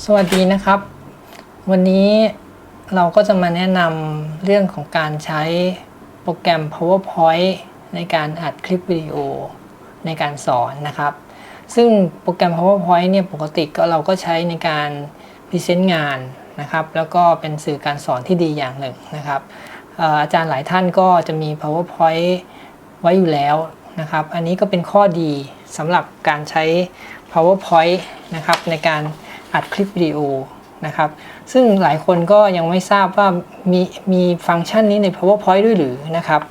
สวัสดีนะครับ วันนี้เราก็จะมาแนะนำเรื่องของการใช้โปรแกรม PowerPoint ในการอัดคลิปวิดีโอในการสอนนะครับ ซึ่งโปรแกรม PowerPoint เนี่ยปกติก็เราก็ใช้ในการพรีเซนต์งานนะครับ แล้วก็เป็นสื่อการสอนที่ดีอย่างหนึ่งนะครับอาจารย์หลายท่านก็จะมี PowerPoint ไว้อยู่แล้วนะครับ อันนี้ก็เป็นข้อดีสำหรับการใช้ PowerPoint นะครับในการ อัดคลิปวิดีโอนะครับ ซึ่งหลายคนก็ยังไม่ทราบว่ามีมีฟังก์ชันนี้ใน PowerPoint ด้วยหรือนะครับ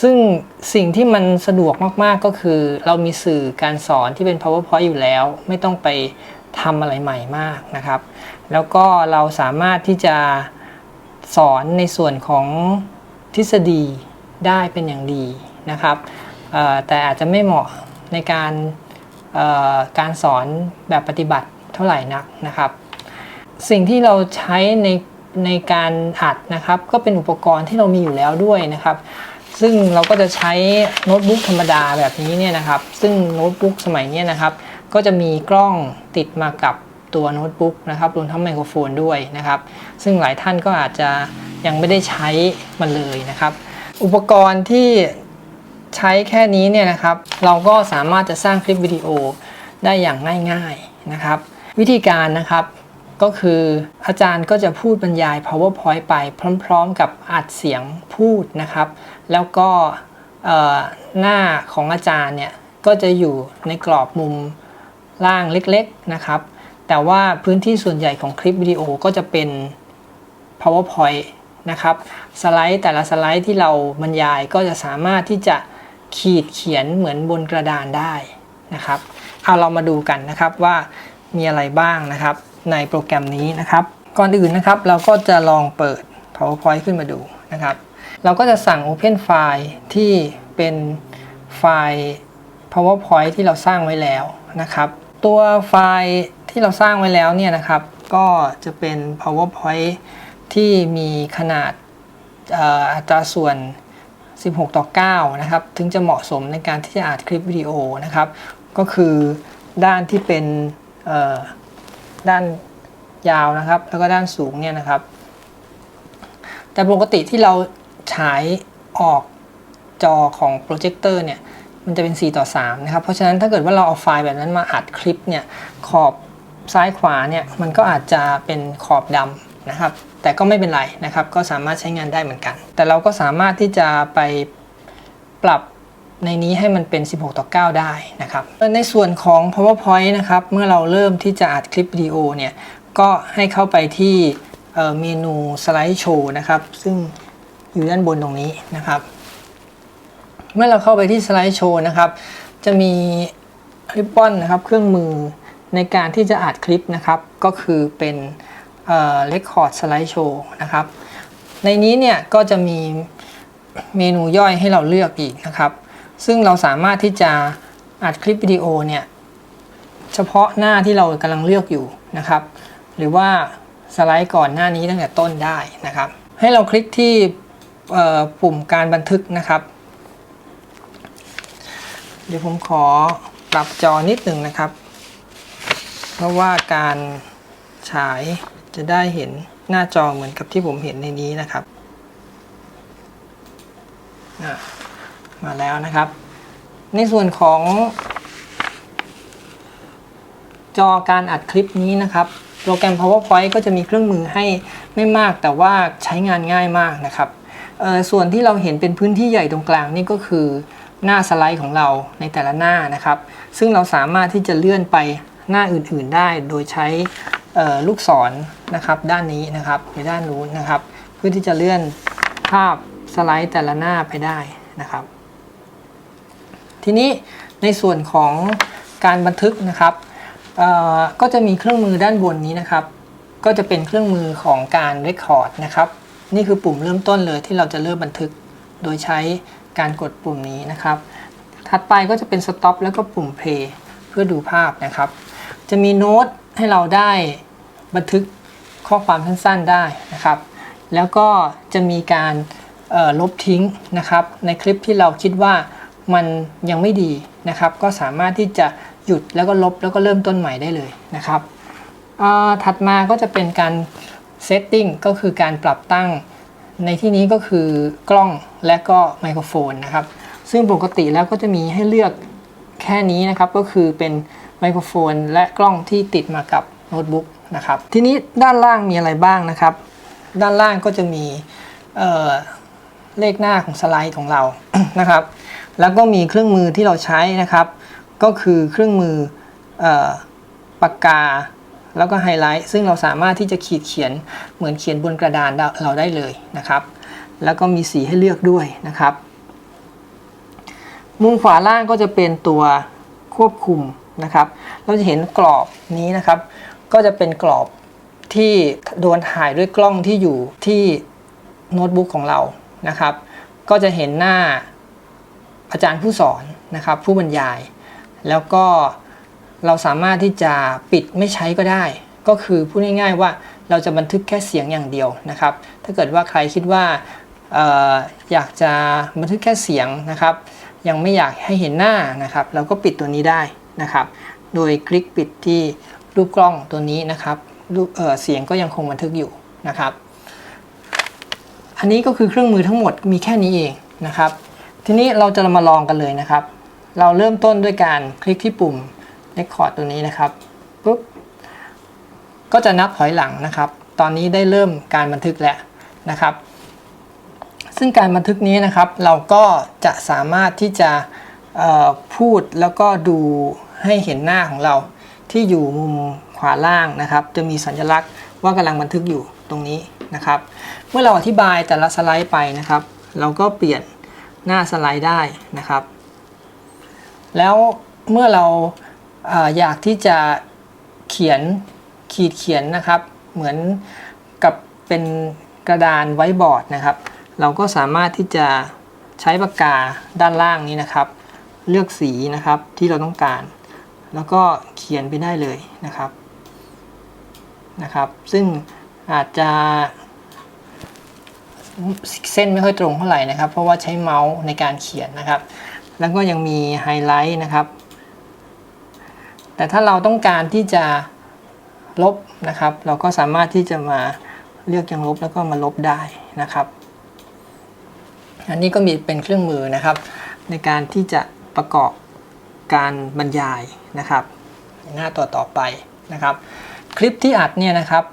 ซึ่งสิ่งที่มันสะดวกมากๆก็คือ เรามีสื่อการสอนที่เป็น PowerPoint อยู่แล้ว ไม่ต้องไปทำอะไรใหม่มากนะครับ แล้วก็เราสามารถที่จะสอนในส่วนของทฤษฎีได้เป็นอย่างดีนะครับ แต่อาจจะไม่เหมาะในการการสอนแบบปฏิบัติ เท่าไหร่นักนะครับ สิ่งที่เราใช้ในในการอัดนะครับ ก็เป็นอุปกรณ์ที่เรามีอยู่แล้วด้วยนะครับ ซึ่งเราก็จะใช้โน้ตบุ๊กธรรมดาแบบนี้เนี่ยนะครับ ซึ่งโน้ตบุ๊กสมัยนี้นะครับ ก็จะมีกล้องติดมากับตัวโน้ตบุ๊กนะครับรวมทั้งไมโครโฟนด้วยนะครับ ซึ่งหลายท่านก็อาจจะยังไม่ได้ใช้มันเลยนะครับ อุปกรณ์ที่ใช้แค่นี้เนี่ยนะครับ เราก็สามารถจะสร้างคลิปวิดีโอได้อย่างง่ายๆนะครับ วิธีการนะครับก็คืออาจารย์ก็จะพูดบรรยาย powerpoint ไปพร้อมๆ กับอัดเสียงพูดนะครับ แล้วก็หน้าของอาจารย์เนี่ยก็จะอยู่ในกรอบมุมล่างเล็กๆนะครับ แต่ว่าพื้นที่ส่วนใหญ่ของคลิปวิดีโอก็จะเป็น powerpoint นะครับ สไลด์แต่ละสไลด์ที่เราบรรยายก็จะสามารถที่จะขีดเขียนเหมือนบนกระดานได้นะครับ เอาเรามาดูกันนะครับว่า มีอะไรบ้างนะครับ ในโปรแกรมนี้นะครับ ก่อนอื่นนะครับเราก็จะลองเปิด PowerPoint ขึ้นมาดูนะครับ เราก็จะสั่ง Open File ที่เป็นไฟล์ PowerPoint ที่เราสร้างไว้แล้วนะครับ ตัวไฟล์ที่เราสร้างไว้แล้วเนี่ยนะครับ ก็จะเป็น PowerPoint ที่มีขนาดอัตราส่วน 16 ต่อ 9 นะครับ ถึงจะเหมาะสมในการที่จะอัดคลิปวิดีโอนะครับ ก็คือด้านที่เป็น ด้านยาวนะครับแล้วก็ด้านสูงเนี่ยนะครับ แต่ปกติที่เราฉายออกจอของโปรเจคเตอร์เนี่ยมันจะเป็น 4 ต่อ 3 นะครับ เพราะฉะนั้นถ้าเกิดว่าเราเอาไฟล์แบบนั้นมาอัดคลิปเนี่ยขอบซ้ายขวาเนี่ยมันก็อาจจะเป็นขอบดำนะครับ แต่ก็ไม่เป็นไรนะครับ ก็สามารถใช้งานได้เหมือนกัน แต่เราก็สามารถที่จะไปปรับ ในนี้ให้มันเป็น 16 ต่อ 9 ได้นะครับ ในส่วนของ PowerPoint นะครับ เมื่อเราเริ่มที่จะอัดคลิปวิดีโอเนี่ย ก็ให้เข้าไปที่เมนูสไลด์โชว์นะครับ ซึ่งอยู่ด้านบนตรงนี้นะครับ เมื่อเราเข้าไปที่สไลด์โชว์นะครับ จะมีริบบอนนะครับ เครื่องมือในการที่จะอัดคลิปนะครับ ก็คือเป็นเอ่อ Record Slide Show นะครับ ในนี้เนี่ยก็จะมีเมนูย่อยให้เราเลือกอีกนะครับ ซึ่งเราสามารถที่จะอัดคลิปวิดีโอเนี่ยเฉพาะหน้าที่เรากำลังเลือกอยู่นะครับ หรือว่าสไลด์ก่อนหน้านี้ตั้งแต่ต้นได้นะครับ ให้เราคลิกที่ปุ่มการบันทึกนะครับ เดี๋ยวผมขอปรับจอนิดหนึ่งนะครับ เพราะว่าการฉายจะได้เห็นหน้าจอเหมือนกับที่ผมเห็นในนี้นะครับอะ มาแล้วนะครับ ในส่วนของ จอการอัดคลิปนี้นะครับ โปรแกรม PowerPoint ก็จะมีเครื่องมือให้ไม่มากแต่ว่าใช้งานง่ายมากนะครับส่วนที่เราเห็นเป็นพื้นที่ใหญ่ตรงกลางนี่ก็คือหน้าสไลด์ของเราในแต่ละหน้านะครับ ซึ่งเราสามารถที่จะเลื่อนไปหน้าอื่นๆได้ โดยใช้ลูกศรนะครับด้านนี้นะครับในด้านนู้นนะครับ เพื่อที่จะเลื่อนภาพสไลด์แต่ละหน้าไปได้นะครับ ทีนี้ในส่วนของการบันทึกนะครับก็จะมีเครื่องมือด้านบนนี้นะครับ ก็จะเป็นเครื่องมือของการ Record นะครับ นี่คือปุ่มเริ่มต้นเลยที่เราจะเริ่มบันทึก โดยใช้การกดปุ่มนี้นะครับ ถัดไปก็จะเป็น Stop แล้วก็ปุ่ม Play เพื่อดูภาพนะครับ จะมีโน้ตให้เราได้บันทึกข้อความสั้นๆได้นะครับ แล้วก็จะมีการลบทิ้งนะครับ ในคลิปที่เราคิดว่า มันยังไม่ดีนะครับ ก็สามารถที่จะหยุดแล้วก็ลบแล้วก็เริ่มต้นใหม่ได้เลยนะครับถัดมาก็จะเป็นการ setting ก็คือการปรับตั้งในที่นี้ก็คือกล้องและก็ไมโครโฟนนะครับ ซึ่งปกติแล้วก็จะมีให้เลือกแค่นี้นะครับก็คือเป็นไมโครโฟนและกล้องที่ติดมากับโน้ตบุ๊กนะครับทีนี้ด้านล่างมีอะไรบ้างนะครับ ด้านล่างก็จะมีเเลขหน้าของสไลด์ของเรานะครับ แล้วก็มีเครื่องมือที่เราใช้นะครับ ก็คือเครื่องมืออปากกา แล้วก็ไฮไลท์ซึ่งเราสามารถที่จะขีดเขียนเหมือนเขียนบนกระดานเราได้เลยนะครับ แล้วก็มีสีให้เลือกด้วยนะครับ มุมขวาล่างก็จะเป็นตัวควบคุมนะครับ เราจะเห็นกรอบนี้นะครับ ก็จะเป็นกรอบที่โดนถ่ายด้วยกล้องที่อยู่ที่โน้ตบุ๊กของเรานะครับ ก็จะเห็นหน้า อาจารย์ผู้สอนนะครับผู้บรรยาย แล้วก็เราสามารถที่จะปิดไม่ใช้ก็ได้ ก็คือพูดง่ายๆว่าเราจะบันทึกแค่เสียงอย่างเดียวนะครับ ถ้าเกิดว่าใครคิดว่าอออยากจะบันทึกแค่เสียงนะครับ ยังไม่อยากให้เห็นหน้านะครับ เราก็ปิดตัวนี้ได้นะครับ โดยคลิกปิดที่รูปกล้องตัวนี้นะครับรูปเเสียงก็ยังคงบันทึกอยู่นะครับ อันนี้ก็คือเครื่องมือทั้งหมดมีแค่นี้เองนะครับ ทีนี้เราจะมาลองกันเลยนะครับ เราเริ่มต้นด้วยการคลิกที่ปุ่ม Record ตัวนี้นะครับปุ๊บก็จะนับถอยหลังนะครับ ตอนนี้ได้เริ่มการบันทึกแล้วนะครับ ซึ่งการบันทึกนี้นะครับ เราก็จะสามารถที่จะพูดแล้วก็ดูให้เห็นหน้าของเราที่อยู่มุมขวาล่างนะครับ จะมีสัญลักษณ์ว่ากำลังบันทึกอยู่ตรงนี้นะครับ เมื่อเราอธิบายแต่ละสไลด์ไปนะครับ เราก็เปลี่ยน หน้าสไลด์ได้นะครับ แล้วเมื่อเราอยากที่จะเขียนขีดเขียนนะครับ เหมือนกับเป็นกระดานไว้บอร์ดนะครับ เราก็สามารถที่จะใช้ปากกาด้านล่างนี้นะครับ เลือกสีนะครับที่เราต้องการ แล้วก็เขียนไปได้เลยนะครับนะครับ ซึ่งอาจจะ เส้นไม่ค่อยตรงเท่าไหร่นะครับ เพราะว่าใช้เมาส์ในการเขียนนะครับ แล้วก็ยังมีไฮไลท์นะครับ แต่ถ้าเราต้องการที่จะลบนะครับ เราก็สามารถที่จะมาเลือกยังลบแล้วก็มาลบได้นะครับ อันนี้ก็มีเป็นเครื่องมือนะครับ ในการที่จะประกอบการบรรยายนะครับ หน้าต่อต่อไปนะครับ คลิปที่อัดเนี่ยนะครับ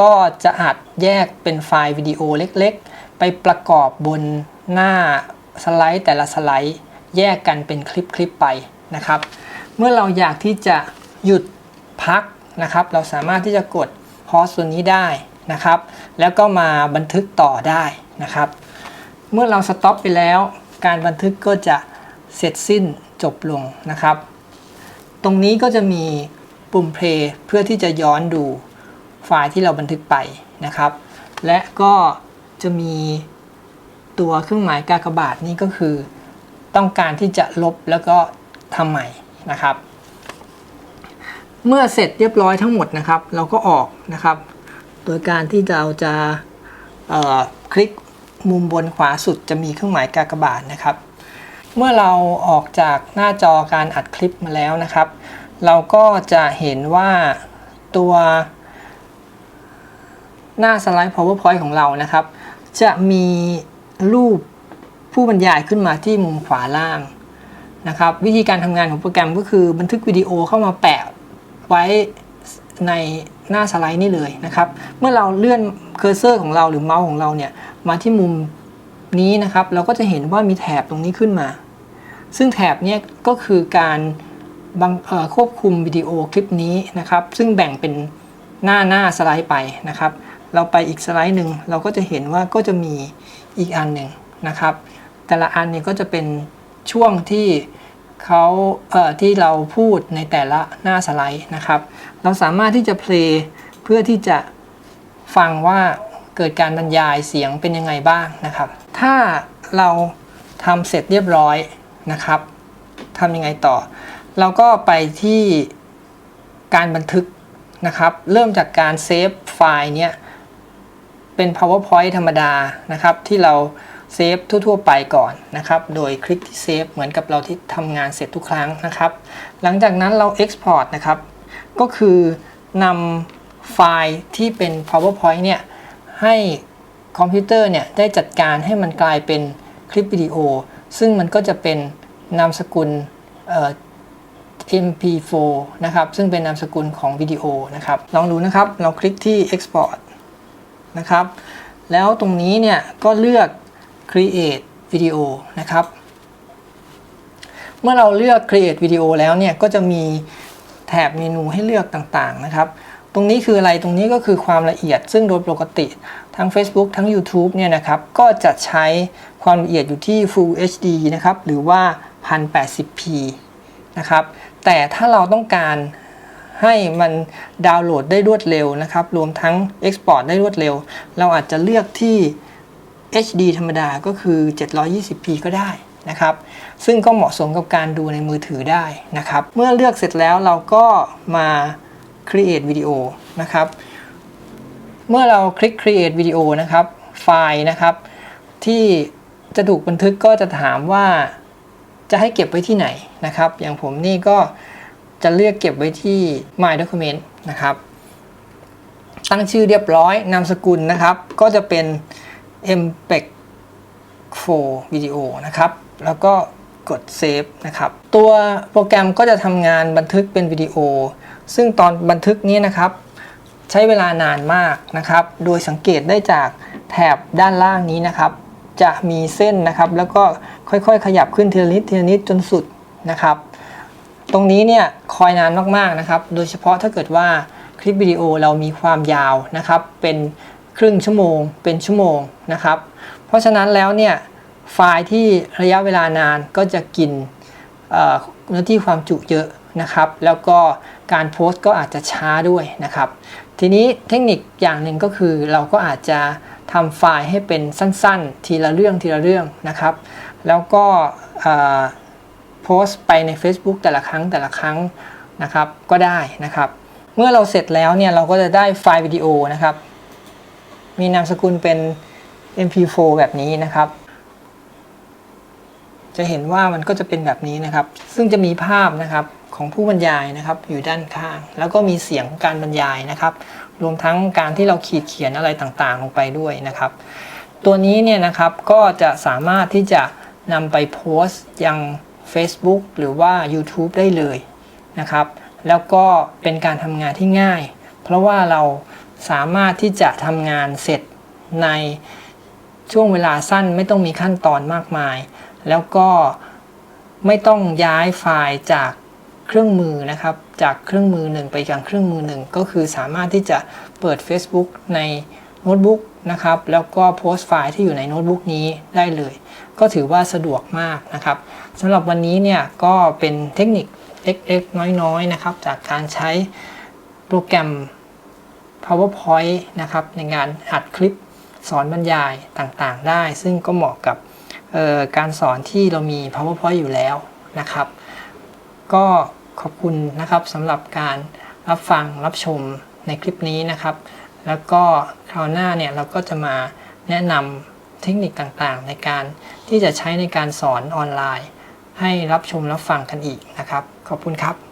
ก็จะอัดแยกเป็นไฟล์วิดีโอเล็ก ไปประกอบบนหน้าสไลด์แต่ละสไลด์แยกกันเป็นคลิปๆไปนะครับ เมื่อเราอยากที่จะหยุดพักนะครับ เราสามารถที่จะกดพอสตัวนี้ได้นะครับ แล้วก็มาบันทึกต่อได้นะครับ เมื่อเราสต็อปไปแล้ว การบันทึกก็จะเสร็จสิ้นจบลงนะครับ ตรงนี้ก็จะมีปุ่ม play เพื่อที่จะย้อนดูไฟล์ที่เราบันทึกไปนะครับ และก็ จะมีตัวเครื่องหมายกากบาทนี่ก็คือ ต้องการที่จะลบแล้วก็ทำใหม่นะครับ เมื่อเสร็จเรียบร้อยทั้งหมดนะครับ เราก็ออกนะครับ โดยการที่เราจะคลิกมุมบนขวาสุดจะมีเครื่องหมายกากบาทนะครับ เมื่อเราออกจากหน้าจอการอัดคลิปมาแล้วนะครับ เราก็จะเห็นว่าตัวหน้าสไลด์ powerpoint ของเรานะครับ จะมีรูปผู้บรรยายขึ้นมาที่มุมขวาล่างนะครับวิธีการทำงานของโปรแกรมก็คือบันทึกวิดีโอเข้ามาแปะไว้ในหน้าสไลด์นี่เลยนะครับ เมื่อเราเลื่อนเคอร์เซอร์ของเราหรือเมาส์ของเราเนี่ยมาที่มุมนี้นะครับ เราก็จะเห็นว่ามีแถบตรงนี้ขึ้นมา ซึ่งแถบเนี้ก็คือการบังควบคุมวิดีโอคลิปนี้นะครับ ซึ่งแบ่งเป็นหน้าหน้าสไลด์ไปนะครับ เราไปอีกสไลด์หนึ่งเราก็จะเห็นว่าก็จะมีอีกอันหนึ่งนะครับ แต่ละอันเนี่ยก็จะเป็นช่วงที่เขาเอ่อที่เราพูดในแต่ละหน้าสไลด์นะครับ เราสามารถที่จะเพลย์เพื่อที่จะฟังว่าเกิดการบรรยายเสียงเป็นยังไงบ้างนะครับ ถ้าเราทำเสร็จเรียบร้อยนะครับทำยังไงต่อ เราก็ไปที่การบันทึกนะครับ เริ่มจากการเซฟไฟล์เนี้ย เป็น powerpoint ธรรมดานะครับ ที่เราเซฟทั่ว ๆ ไปก่อนนะครับ โดยคลิกที่เซฟเหมือนกับเราที่ทำงานเสร็จทุกครั้งนะครับ หลังจากนั้นเรา export นะครับ ก็คือนำไฟล์ที่เป็น PowerPoint เนี่ย ให้คอมพิวเตอร์เนี่ย ได้จัดการให้มันกลายเป็นคลิปวิดีโอ ซึ่งมันก็จะเป็นนามสกุล MP4 นะครับ ซึ่งเป็นนามสกุลของวิดีโอนะครับ ลองดูนะครับ เราคลิกที่ Export นะครับ แล้วตรงนี้เนี่ยก็เลือก Create Video นะครับ เมื่อเราเลือก Create Video แล้วเนี่ยก็จะมีแถบเมนูให้เลือกต่างๆนะครับ ตรงนี้คืออะไรตรงนี้ก็คือความละเอียด ซึ่งโดยปกติทั้ง Facebook ทั้ง YouTube เนี่ยนะครับก็จะใช้ความละเอียดอยู่ที่ Full HD นะครับ หรือว่า 1080p นะครับ แต่ถ้าเราต้องการ ให้มันดาวน์โหลดได้รวดเร็วนะครับ รวมทั้ง Export ได้รวดเร็ว เราอาจจะเลือกที่ HD ธรรมดาก็คือ 720p ก็ได้นะครับ ซึ่งก็เหมาะสมกับการดูในมือถือได้นะครับ เมื่อเลือกเสร็จแล้วเราก็มา create video นะครับ เมื่อเราคลิก create video นะครับ ไฟล์นะครับ ที่จะถูกบันทึกก็จะถามว่าจะให้เก็บไว้ที่ไหนนะครับ อย่างผมนี่ก็ จะเลือกเก็บไว้ที่ my document นะครับ ตั้งชื่อเรียบร้อย นามสกุลนะครับ ก็จะเป็น MPEG 4วิดีโอนะครับ แล้วก็กด Save นะครับ ตัวโปรแกรมก็จะทำงานบันทึกเป็นวิดีโอ ซึ่งตอนบันทึกนี้นะครับ ใช้เวลานานมากนะครับ โดยสังเกตได้จากแถบด้านล่างนี้นะครับ จะมีเส้นนะครับ แล้วก็ค่อยๆ ขยับขึ้นทีละนิดทีละนิดจนสุดนะครับ ตรงนี้เนี่ยคอยนานมากๆนะครับ โดยเฉพาะถ้าเกิดว่าคลิปวิดีโอเรามีความยาวนะครับ เป็นครึ่งชั่วโมง เป็นชั่วโมงนะครับ เพราะฉะนั้นแล้วเนี่ยไฟล์ที่ระยะเวลานานก็จะกินเนื้อที่ความจุเยอะนะครับ แล้วก็การโพสต์ก็อาจจะช้าด้วยนะครับ ทีนี้เทคนิคอย่างหนึ่งก็คือเราก็อาจจะทำไฟล์ให้เป็นสั้นๆ ทีละเรื่องทีละเรื่องนะครับ แล้วก็ โพสต์ไปใน Facebook แต่ละครั้งแต่ละครั้งนะครับก็ได้นะครับ เมื่อเราเสร็จแล้วเนี่ยเราก็จะได้ไฟล์วิดีโอนะครับ มีนามสกุลเป็น mp4 แบบนี้นะครับ จะเห็นว่ามันก็จะเป็นแบบนี้นะครับ ซึ่งจะมีภาพนะครับของผู้บรรยายนะครับอยู่ด้านข้าง แล้วก็มีเสียงการบรรยายนะครับ รวมทั้งการที่เราขีดเขียนอะไรต่างๆ ลงไปด้วยนะครับ ตัวนี้เนี่ยนะครับก็จะสามารถที่จะนำไปโพสต์ยัง Facebook หรือว่า YouTube ได้เลยนะครับ แล้วก็เป็นการทำงานที่ง่าย เพราะว่าเราสามารถที่จะทำงานเสร็จในช่วงเวลาสั้นไม่ต้องมีขั้นตอนมากมาย แล้วก็ไม่ต้องย้ายไฟล์จากเครื่องมือนะครับ จากเครื่องมือหนึ่งไปยังเครื่องมือหนึ่งก็คือสามารถที่จะเปิด Facebook ในโน้ตบุ๊กนะครับ แล้วก็โพสต์ไฟล์ที่อยู่ในโน้ตบุ๊กนี้ได้เลย ก็ถือว่าสะดวกมากนะครับ สำหรับวันนี้เนี่ยก็เป็นเทคนิคเล็กๆน้อยๆนะครับ จากการใช้โปรแกรม PowerPoint นะครับ ในงานอัดคลิปสอนบรรยายต่างๆ ได้ ซึ่งก็เหมาะกับการสอนที่เรามี PowerPoint อยู่แล้วนะครับ ก็ขอบคุณนะครับสำหรับการรับฟังรับชมในคลิปนี้นะครับ แล้วก็คราวหน้าเนี่ยเราก็จะมาแนะนำเทคนิคต่างๆ ในการที่จะใช้ในการสอนออนไลน์ ให้รับชมรับฟังกันอีกนะครับ ขอบคุณครับ